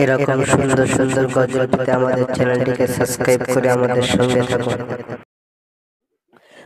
এরকম সুন্দর সুন্দর গজল পেতে আমাদের চ্যানেলটিকে সাবস্ক্রাইব করে আমাদের সঙ্গে থাকুন।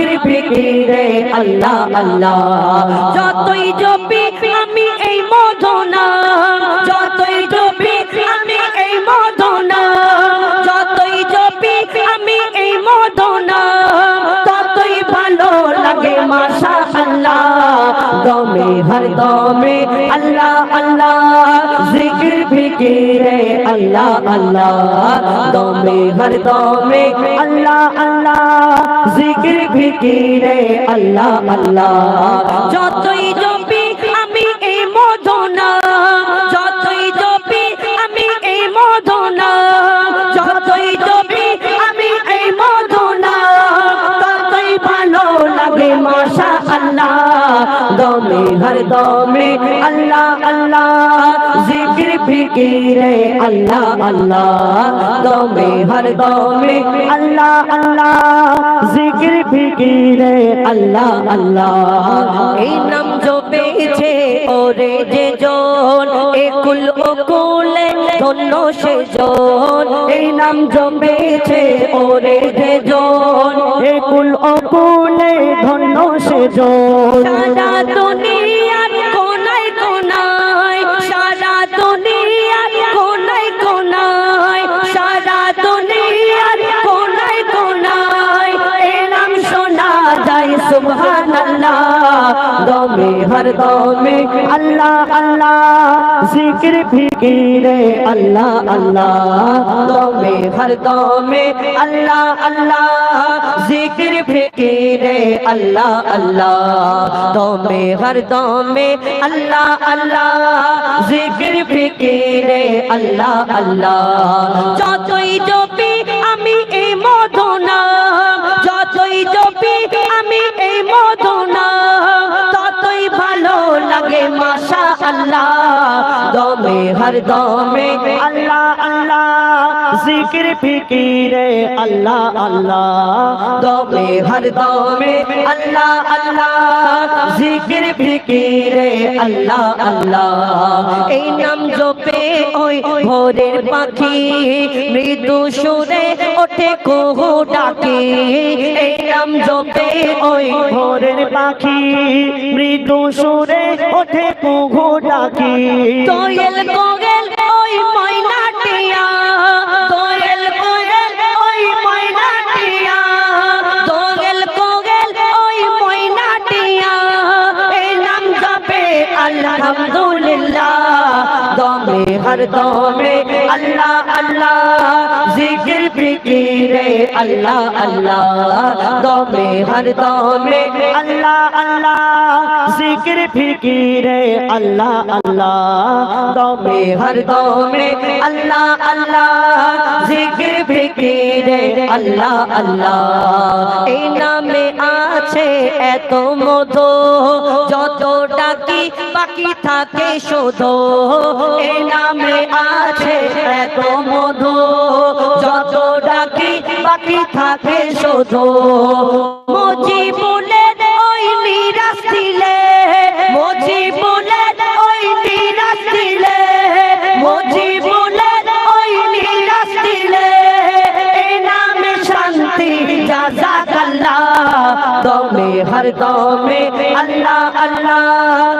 জিকির ফিকিরে আল্লাহ আল্লাহ। যতই জপি আমি এই মদনা। যতই হর দমে আল্লাহ আল্লাহ, জিকির ফিকিরে, আল্লাহ আল্লাহ, দমে, হর দমে, আল্লাহ আল্লাহ, জিকির ফিকিরে, আল্লাহ আল্লাহ, যতই জপি আমি ফিকিরে আল্লাহ আল্লাহ। দমে হর দমে আল্লাহ আল্লাহ। জিকির ফিকিরে আল্লাহ আল্লাহ। এই নাম জপেছে ওরে যে জন একুল ওকুলে ধন্য সে জন। এই নাম জপেছে ওরে যে জন একুল ওকুলে ধন্য সে জন। সারা দুনিয়ার দমে হর দমে আল্লাহ আল্লাহ। জিকির ফিকিরে আল্লাহ আল্লাহ। দমে, হর দমে আল্লাহ আল্লাহ। জিকির ফিকিরে আল্লাহ আল্লাহ। দমে, হর দমে আল্লাহ আল্লাহ। জিকির ফিকিরে আল্লাহ আল্লাহ। যতই জপি আমি এই মদনা যতই জপি আমি এই ভালো লাগে মাশা আল্লাহ দমে হর দমে আল্লাহ আল্লাহ। জিকির ফিকিরে আল্লাহ আল্লাহ। দমে, হর দমে, আল্লাহ আল্লাহ। জিকির ফিকিরে আল্লাহ আল্লাহ। এই নাম জপে ওই ভোরের পাখি। মৃদু সুরে ওঠে কুহু ডাকি। এই নাম জপে ওই ভোরের পাখি। মৃদু সুরে ওঠে কুহু ডাকি। কোয়েল আলহামদুলিল্লাহ, দমে হর দমে, আল্লাহ আল্লাহ, জিকির, ফিকিরে, আল্লাহ আল্লাহ, দমে হর দমে, আল্লাহ আল্লাহ, জিকির, ফিকিরে, আল্লাহ আল্লাহ, দমে হর দমে, আল্লাহ আল্লাহ, জিকির, ফিকিরে, আল্লাহ আল্লাহ। এই নামে আছে এত মধু, যত বাকি থাকে শোধ। নামে আছে এত মধু। যত ডাকি বাকি থাকে শোধ। মজি বলে ওই নিরাশ মজি বলে ওই নিরাশ মজি বলে ওই নামে শান্তি, জাজাকাল্লাহ। দমে, হর দমে, আল্লাহ আল্লাহ।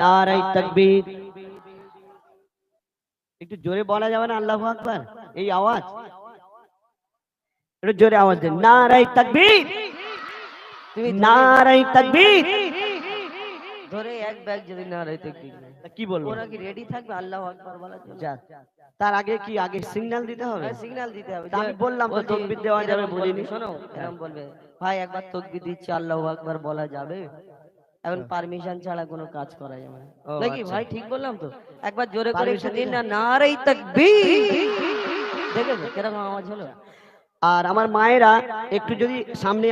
নারাই তকবীর। একটু জোরে বলা যাবে না আল্লাহু আকবার? এই আওয়াজ। একটু জোরে আওয়াজ দেন। নারাই তাকবীর। তুমি নারাই তাকবীর। ধরে এক ব্যাগ যদি নারাই তাকবীর কি বলব? ওরা কি রেডি থাকবে আল্লাহু আকবার বলার জন্য? তার আগে কি আগে সিগন্যাল দিতে হবে? সিগন্যাল দিতে হবে। আমি বললাম তো তকবীর দেওয়া যাবে বলিনি। শোনো এরকম বলবে। ভাই একবার তকবীর দিচ্ছি আল্লাহু আকবার বলা যাবে। এখন পারমিশন ছাড়া কোনো কাজ করা যাবে না। কি নাকি আচ্ছা। ভাই ঠিক বললাম তো? একবার জোরে করে না নারাই তাকবীর। দেখেছ কীরকম আওয়াজ হলো? আর আমার মায়েরা একটু যদি সামনে